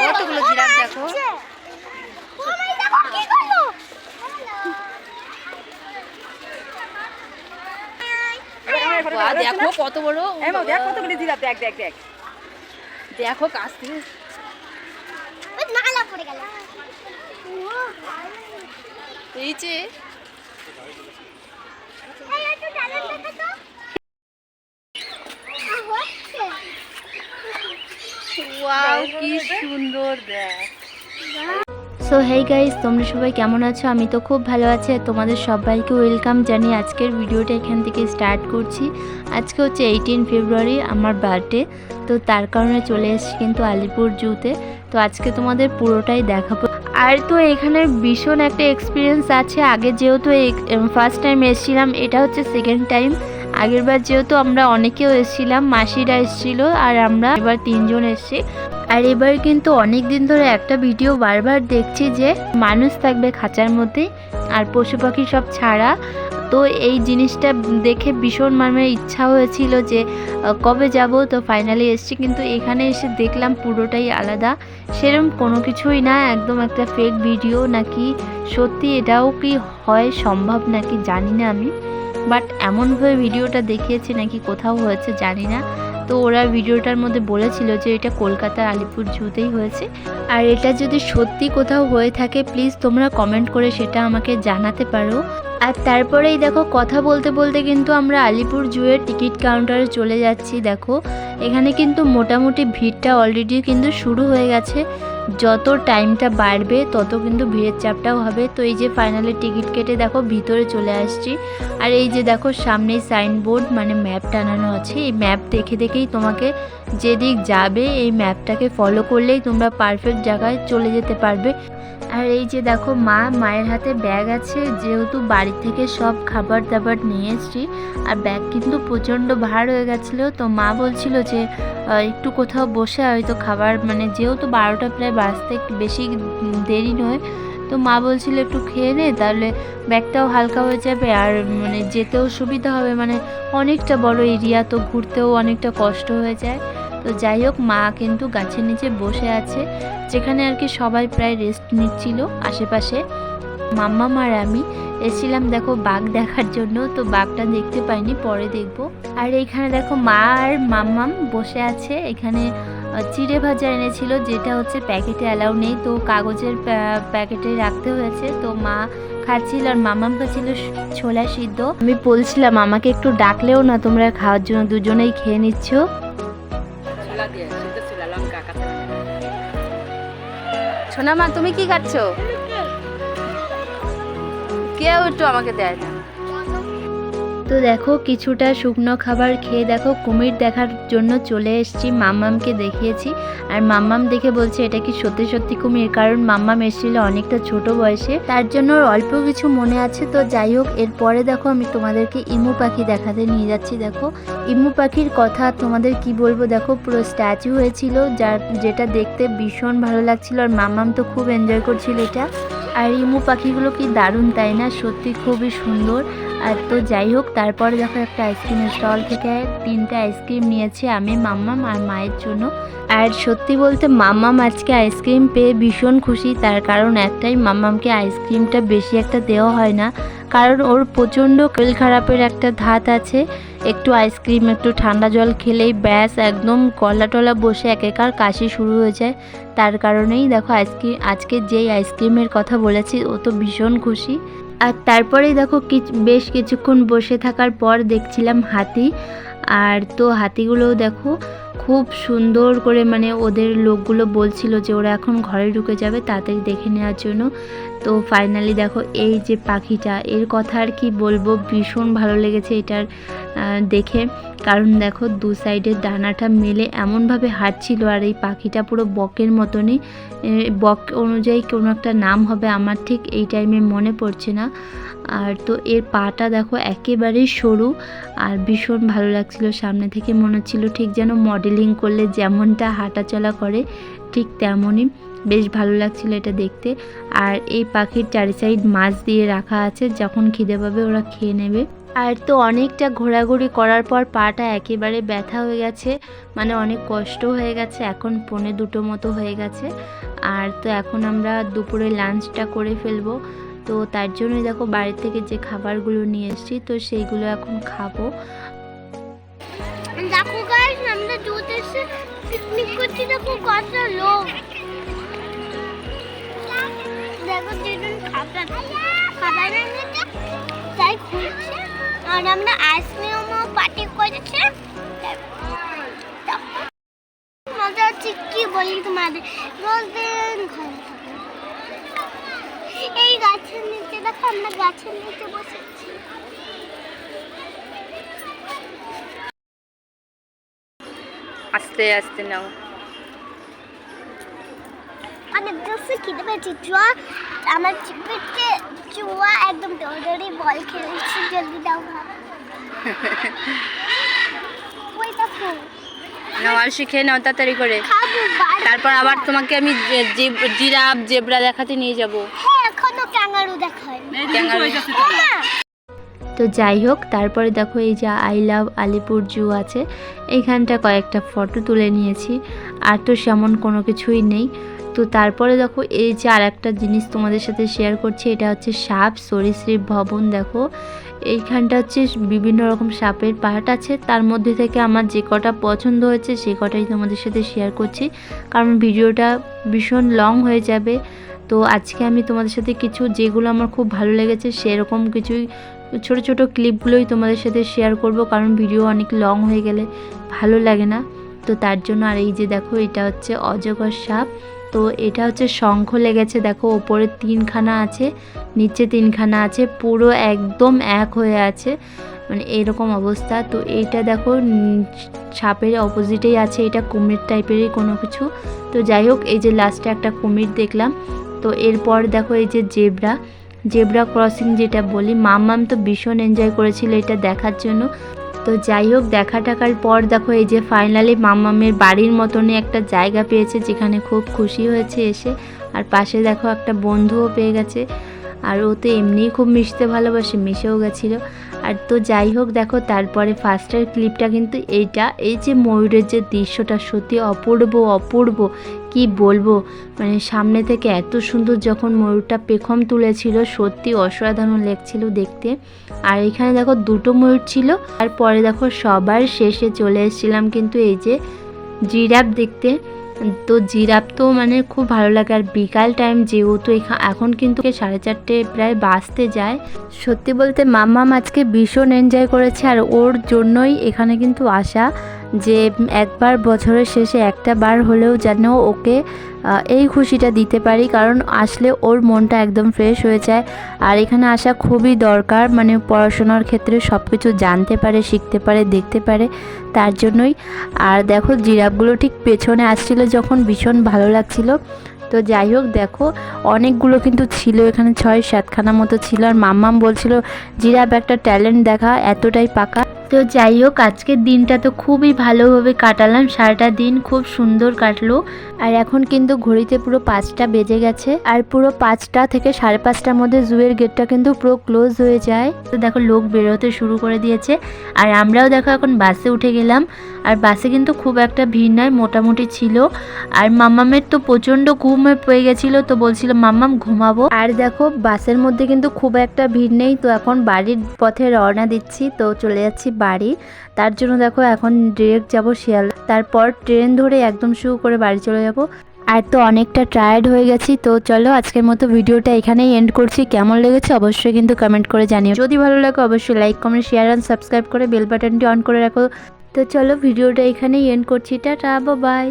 কতগুলো জিরাফ দেখো? দেখো কত বড় দেখ কতগুলি জিরাফ দেখ দেখ দেখ। দেখো কাছ থেকে। এই যে। ওয়াও কি সুন্দর দেখ। সো হেই গাইস তোমরা সবাই কেমন আছো? আমি তো খুব ভালো আছি তোমাদের সবাইকে ওয়েলকাম জানিয়ে আজকের ভিডিওটা এখান থেকে স্টার্ট করছি। আজকে হচ্ছে এইটিন ফেব্রুয়ারি আমার বার্থডে তো তার কারণে চলে এসেছি কিন্তু আলিপুর জুতে। তো আজকে তোমাদের পুরোটাই দেখাবো। আর তো এখানে ভীষণ একটা এক্সপিরিয়েন্স আছে। আগে যেহেতু ফার্স্ট টাইম এসেছিলাম এটা হচ্ছে সেকেন্ড টাইম আগেরবার যেহেতু আমরা অনেকেও এসেছিলাম, মাসিরা এসেছিল আর আমরা এবার তিনজন এসেছি। আর এবার কিন্তু অনেক দিন ধরে একটা ভিডিও বারবার দেখছি যে মানুষ থাকবে খাঁচার মধ্যে আর পশু পাখি সব ছাড়া। তো এই জিনিসটা দেখে ভীষণ মানে ইচ্ছা হয়েছিল যে কবে যাব? তো ফাইনালি এসছি। কিন্তু এখানে এসে দেখলাম পুরোটাই আলাদা। সেরকম কোনো কিছুই না, একদম একটা ফেক ভিডিও নাকি সত্যি এটাও কি হয় সম্ভব নাকি জানি না আমি। বাট এমনভাবে ভিডিওটা দেখিয়েছে নাকি কোথাও হয়েছে জানি না। তো ওরা ভিডিওটার মধ্যে বলেছিল যে এটা কলকাতার আলিপুর জুতেই হয়েছে। আর এটা যদি সত্যি কোথাও হয়ে থাকে প্লিজ তোমরা কমেন্ট করে সেটা আমাকে জানাতে পারো। আর তারপরেই দেখো কথা বলতে বলতে কিন্তু আমরা আলিপুর জুয়ের টিকিট কাউন্টারে চলে যাচ্ছি, দেখো। এখানে কিন্তু মোটামুটি ভিড়টা অলরেডি কিন্তু শুরু হয়ে গেছে। যত টাইমটা বাড়বে, তত কিন্তু ভিড়ের চাপটাও হবে। তো এই যে ফাইনালি টিকিট কেটে দেখো ভিতরে চলে আসছি। আর এই যে দেখো সামনেই সাইনবোর্ড মানে ম্যাপ টানানো আছে। এই ম্যাপ দেখে দেখেই তোমাকে যেদিক যাবে, এই ম্যাপটাকে ফলো করলেই তোমরা পারফেক্ট জায়গায় চলে যেতে পারবে। আর এই যে দেখো মা, মায়ের হাতে ব্যাগ আছে, যেহেতু বাড়ি থেকে সব খাবার দাবার নিয়ে এসছি। আর ব্যাগ কিন্তু প্রচণ্ড ভার হয়ে গেছিল। তো মা বলছিল যে একটু কোথাও বসে হয়তো খাবার মানে যেহেতু বারোটা প্রায় বাজতে বেশি দেরি নয়, তো মা বলছিল একটু খেয়ে নে, তাহলে ব্যাগটাও হালকা হয়ে যাবে। আর মানে যেতেও সুবিধা হবে মানে অনেকটা বড় এরিয়া, তো ঘুরতেও অনেকটা কষ্ট হয়ে যায়। তো যাই হোক, মা কিন্তু গাছের নিচে বসে আছে, যেখানে আর কি সবাই প্রায় রেস্ট নিচ্ছিল আশেপাশে। মাম্মা মার আমি। এসেছিলাম, দেখো বাঘ দেখার জন্য, তো বাঘটা দেখতে পাইনি, পরে দেখব। আর এইখানে দেখো মা আর মাম্মাম বসে আছে, এখানে চিড়ে ভাজা এনেছিল, যেটা হচ্ছে প্যাকেটে অ্যালাউ নেই, তো কাগজের প্যাকেটে রাখতে হয়েছে, তো মা খাচ্ছিল আর মামাম খাচ্ছিল ছোলা সিদ্ধ। আমি বলছিলাম, আমাকে একটু ডাকলেও না, তোমরা খাওয়ার জন্য দুজনেই খেয়ে নিচ্ছ। ছোলা দিয়ে সিদ্ধ ছোলা, লঙ্কা, কাঁচা সোনা মা তুমি কি খাচ্ছ? কেউ একটু আমাকে দেয় না। তো দেখো, কিছুটা শুকনো খাবার খেয়ে দেখো, কুমির দেখার জন্য চলে এসেছি, মাম্মামকে দেখিয়েছি। আর মাম্মাম দেখে বলছে, এটা কি সত্যি সত্যি কুমির? কারণ মাম্মাম এসেছিল অনেকটা ছোট বয়সে। তার জন্য অল্প কিছু মনে আছে, তো যাই হোক, এরপরে দেখো, আমি তোমাদেরকে ইমু পাখি দেখাতে নিয়ে যাচ্ছি, দেখো। ইমু পাখির কথা তোমাদের কি বলব, দেখো, পুরো স্ট্যাচু হয়েছিল, যার, যেটা দেখতে ভীষণ ভালো লাগছিল, আর মাম্মাম তো খুব এনজয় করছিল এটা। আর ইমু পাখিগুলো কি দারুণ, তাই না? সত্যি খুবই সুন্দর। আর তো যাই হোক, তারপরে দেখো একটা আইসক্রিমের স্টল থেকে তিনটা আইসক্রিম নিয়েছি আমি, মাম্মাম আর মায়ের জন্য। আর সত্যি বলতে মাম্মাম আজকে আইসক্রিম পেয়ে ভীষণ খুশি। তার কারণ একটাই, মাম্মামকে আইসক্রিমটা বেশি একটা দেওয়া হয় না। কারণ ওর প্রচণ্ড শরীর খারাপের একটা ধাত আছে। একটু আইসক্রিম, একটু ঠান্ডা জল খেলেই ব্যাস, একদম গলা টলা বসে একেকার কাশি শুরু হয়ে যায়। তার কারণেই দেখো আইসক্রিম আজকে যেই আইসক্রিমের কথা বলেছি, ও তো ভীষণ খুশি। আর তারপরেই দেখো বেশ কিছুক্ষণ বসে থাকার পর দেখছিলাম হাতি। আর তো হাতিগুলোও দেখো খুব সুন্দর করে মানে ওদের লোকগুলো বলছিল যে ওরা এখন ঘরে ঢুকে যাবে, তাড়াতাড়ি দেখে নেওয়ার জন্য। তো ফাইনালি দেখো এই যে পাখিটা, এর কথা আর কি বলব, ভীষণ ভালো লেগেছে এটার দেখে। কারণ দেখো দু সাইডের ডানাটা মেলে এমনভাবে হাঁটছিল আর এই পাখিটা পুরো বকের মতনই বক অনুযায়ী কোনো একটা নাম হবে আমার ঠিক এই টাইমে মনে পড়ছে না। আর তো এর পাটা দেখো একেবারেই সরু, আর ভীষণ ভালো লাগছিল, সামনে থেকে মনে হচ্ছিল ঠিক যেন মডেলিং করলে যেমনটা হাঁটাচলা করে, ঠিক তেমনই বেশ ভালো লাগছিল এটা দেখতে। আর এই পাখির চারি সাইড মাছ দিয়ে রাখা আছে, যখন খিদে পাবে ওরা খেয়ে নেবে। আর তো অনেকটা ঘোরাঘুরি করার পর পাটা একেবারে ব্যথা হয়ে গেছে মানে অনেক কষ্ট হয়ে গেছে, এখন পনে দুটো মতো হয়ে গেছে। আর তো এখন আমরা দুপুরে লাঞ্চটা করে ফেলব। তো তার জন্যই দেখো বাড়ি থেকে যে খাবারগুলো নিয়ে এসেছি, তো সেইগুলো এখন খাব। দেখো এসে পিকনিক করছি দেখো কত লোক। দেখো দুজন খাবার খাবার তাই খুঁজছে। আর আমরা আইসক্রিমও পার্টি করেছে। মজা হচ্ছে কি বলি তোমাদের? রোজ ঘরে এই গাছের নিচে দেখো, আমরা গাছের নিচে বসেছি আস্তে আস্তে নাও। অনেক জোরসে খিদে পেয়েছি। চুয়া আমার চিপিতে চুয়া একদম দৌড়ে বল খেলছি জলদি দাও ওই দেখো। নাও আর শিখে নাও তাড়াতাড়ি করে। তারপর আবার তোমাকে আমি জিরাফ জেব্রা দেখাতে নিয়ে যাব। হ্যাঁ এখনও ক্যাঙ্গারু দেখায়। ক্যাঙ্গারু। তো যাই হোক, তারপরে দেখো এই যে আই লাভ আলিপুর জু আছে, এইখানটা কয়েকটা ফটো তুলে নিয়েছি, আর তো সেমন কোনো কিছুই নেই। তো তারপরে দেখো এই যে আর একটা জিনিস তোমাদের সাথে শেয়ার করছি, এটা হচ্ছে সাপ, সরীসৃপ ভবন দেখো। এইখানটা হচ্ছে বিভিন্ন রকম সাপের পার্ট আছে, তার মধ্যে থেকে আমার যে কটা পছন্দ হয়েছে, সে কটাই তোমাদের সাথে শেয়ার করছি। কারণ ভিডিওটা ভীষণ লং হয়ে যাবে। তো আজকে আমি তোমাদের সাথে কিছু যেগুলো আমার খুব ভালো লেগেছে, সেরকম কিছুই ছোট ছোট ক্লিপগুলোই তোমাদের সাথে শেয়ার করব, কারণ ভিডিও অনেক লং হয়ে গেলে ভালো লাগে না। তো তার জন্য আর এই যে দেখো, এটা হচ্ছে অজগর সাপ। তো এটা হচ্ছে শঙ্খ লেগেছে, দেখো ওপরে তিনখানা আছে, নিচে তিনখানা আছে, পুরো একদম এক হয়ে আছে মানে এরকম অবস্থা। তো এইটা দেখো সাপের অপোজিটেই আছে, এটা কুমির টাইপেরই কোনো কিছু। তো যাই হোক, এই যে লাস্টে একটা কুমির দেখলাম। তো এরপর দেখো এই যে জেব্রা জেব্রা ক্রসিং যেটা বলি মাম্মাম তো ভীষণ এনজয় করেছিল এটা দেখার জন্য। তো যাই হোক, দেখা টাকার পর দেখো এই যে ফাইনালি মাম্মামের বাড়ির মতনই একটা জায়গা পেয়েছে যেখানে খুব খুশি হয়েছে এসে। আর পাশে দেখো একটা বন্ধুও পেয়ে গেছে। আর ও তো এমনিই খুব মিশতে ভালোবাসে, মিশেও গেছিল। আর তো যাই হোক, দেখো তারপরে ফার্স্টের ক্লিপটা কিন্তু এইটা। এই যে ময়ূরের যে দৃশ্যটা সত্যি অপূর্ব অপূর্ব। কি বলব? মানে সামনে থেকে এত সুন্দর যখন ময়ূরটা পেখম তুলেছিল, সত্যি অসাধারণ লাগছিল দেখতে। আর এখানে দেখো দুটো ময়ূর ছিল। আর পরে দেখো সবার শেষে চলে এসেছিলাম কিন্তু এই যে জিরাফ দেখতে। তো জিরাফ তো মানে খুব ভালো লাগে। আর বিকাল টাইম যেহেতু এখা- এখন কিন্তু সাড়ে চারটে প্রায় বাঁচতে যায়। সত্যি বলতে মাম্মা আজকে ভীষণ এনজয় করেছে আর ওর জন্যই এখানে কিন্তু আসা। যে একবার বছরের শেষে একটা বার হলেও যেন ওকে এই খুশিটা দিতে পারি। কারণ আসলে ওর মনটা একদম ফ্রেশ হয়ে যায়। আর এখানে আসা খুবই দরকার। মানে পড়াশোনার ক্ষেত্রে সব কিছু জানতে পারে, শিখতে পারে, দেখতে পারে তার জন্যই। আর দেখো জিরাফগুলো ঠিক পেছনে আসছিল যখন ভীষণ ভালো লাগছিল। তো যাই হোক দেখো, অনেকগুলো কিন্তু ছিল। এখানে ছয় সাতখানা মতো ছিল। আর মাম্মাম বলছিল, জিরাফ, একটা ট্যালেন্ট দেখা, এতটাই পাকা। তো যাই হোক, আজকের দিনটা তো খুবই ভালোভাবে কাটালাম। সারাটা দিন খুব সুন্দর কাটলো। আর এখন কিন্তু ঘড়িতে পুরো পাঁচটা বেজে গেছে। আর পুরো পাঁচটা থেকে সাড়ে পাঁচটার মধ্যে জুয়ের গেটটা কিন্তু পুরো ক্লোজ হয়ে যায়। তো দেখো, লোক বেরোতে শুরু করে দিয়েছে। আর আমরাও দেখো, এখন বাসে উঠে গেলাম। আর বাসে কিন্তু খুব একটা ভিড় নয় মোটামুটি ছিল। আর মাম্মামের তো প্রচণ্ড ঘুম পেয়ে গেছিল, তো বলছিল মাম্মাম ঘুমাবো। আর দেখো, বাসের মধ্যে কিন্তু খুব একটা ভিড় নেই। তো এখন বাড়ির পথে রওনা দিচ্ছি। তো চলে যাচ্ছি বাড়ি। তার জন্য দেখো এখন ডিরেক্ট যাব শিয়াল তারপর ট্রেন ধরে একদম শুরু করে বাড়ি চলে যাব। আর তো অনেকটা টায়ার্ড হয়ে গেছি, তো চলো আজকের মতো ভিডিওটা এখানেই এন্ড করছি। কেমন লেগেছে অবশ্যই কিন্তু কমেন্ট করে জানিও। যদি ভালো লাগে অবশ্যই like comment share and subscribe করে বেল বাটনটি অন করে রাখো। তো চলো ভিডিওটা এখানেই এন্ড করছি। Tata bye